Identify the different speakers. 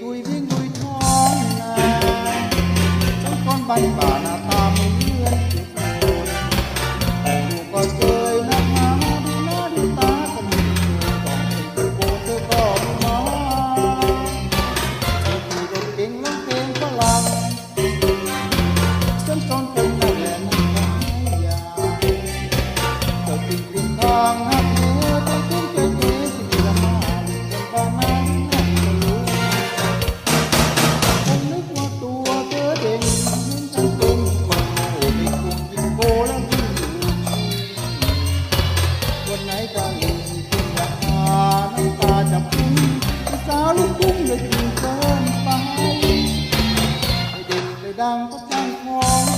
Speaker 1: ตุยวิ่งลุยท้องนาต้องก้นบ้านบ่า ดังทุกทางของ